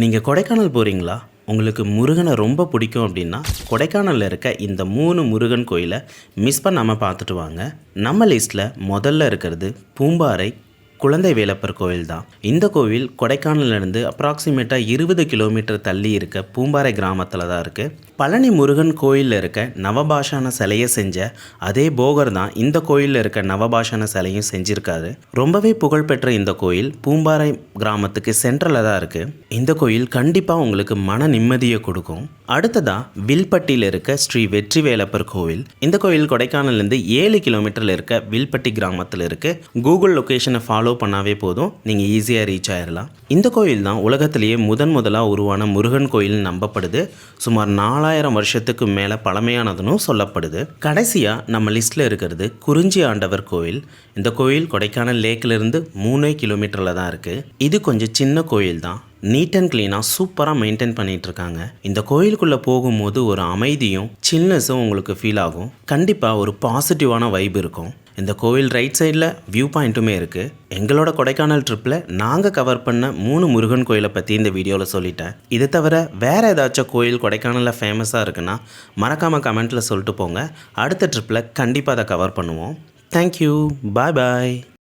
நீங்கள் கொடைக்கானல் போகிறீங்களா உங்களுக்கு முருகனை ரொம்ப பிடிக்கும் அப்படின்னா கொடைக்கானலில் இருக்க இந்த மூணு முருகன் கோயிலை மிஸ் பண்ணாமல் பார்த்துட்டு வாங்க. நம்ம லிஸ்ட்டில் முதல்ல இருக்கிறது பூம்பாறை குழந்தை வேலப்பர் கோயில் தான் இந்த கோவில் கொடைக்கானலிருந்து அப்ராக்சிமேட்டாக இருபது கிலோமீட்டர் தள்ளி இருக்க பூம்பாறை கிராமத்தில் தான் இருக்குது பழனி முருகன் கோயிலில் இருக்க நவபாஷான சிலையை செஞ்ச அதே போகர் தான் இந்த கோயிலில் இருக்க நவபாஷான சிலையும் செஞ்சுருக்காரு. ரொம்பவே புகழ்பெற்ற இந்த கோயில் பூம்பாறை கிராமத்துக்கு சென்ட்ரலில் தான் இருக்குது இந்த கோயில் கண்டிப்பாக உங்களுக்கு மன நிம்மதியை கொடுக்கும். அடுத்ததாக வில்பட்டியில் இருக்க ஸ்ரீ வெற்றி வேலப்பர் கோவில். இந்த கோயில் கொடைக்கானல்லேருந்து ஏழு கிலோமீட்டரில் இருக்க வில்பட்டி கிராமத்தில் இருக்குது கூகுள் லொக்கேஷனை ஃபாலோ பண்ணாவே போதும். நீங்கள் ஈஸியாக ரீச் ஆயிடலாம் இந்த கோயில் தான் உலகத்திலேயே முதன் முதலாக உருவான முருகன் கோயில் நம்பப்படுது. சுமார் நாலாயிரம் வருஷத்துக்கு மேலே பழமையானதுன்னு சொல்லப்படுது. கடைசியாக நம்ம லிஸ்ட்டில் இருக்கிறது குறிஞ்சி ஆண்டவர் கோயில். இந்த கோயில் கொடைக்கானல் லேக்கிலிருந்து மூணே கிலோமீட்டரில் தான் இருக்குது இது கொஞ்சம் சின்ன கோயில் தான். நீட் அண்ட் க்ளீனாக சூப்பராக மெயின்டைன் பண்ணிட்டு இருக்காங்க. இந்த கோயிலுக்குள்ளே போகும்போது ஒரு அமைதியும் சில்னஸும் உங்களுக்கு ஃபீல் ஆகும். கண்டிப்பாக ஒரு பாசிட்டிவான வைப் இருக்கும். இந்த கோவில் ரைட் சைடில் வியூ பாயிண்ட்டுமே இருக்குது எங்களோட கொடைக்கானல் ட்ரிப்பில் நாங்கள் கவர் பண்ண மூணு முருகன் கோயிலை பற்றி இந்த வீடியோவில் சொல்லிட்டேன். இது தவிர வேறு ஏதாச்சும் கோயில் கொடைக்கானலில் ஃபேமஸாக இருக்குன்னா மறக்காமல் கமெண்ட்டில் சொல்லிட்டு போங்க. அடுத்த ட்ரிப்பில் கண்டிப்பாக அதை கவர் பண்ணுவோம். தேங்க்யூ பாய் பாய்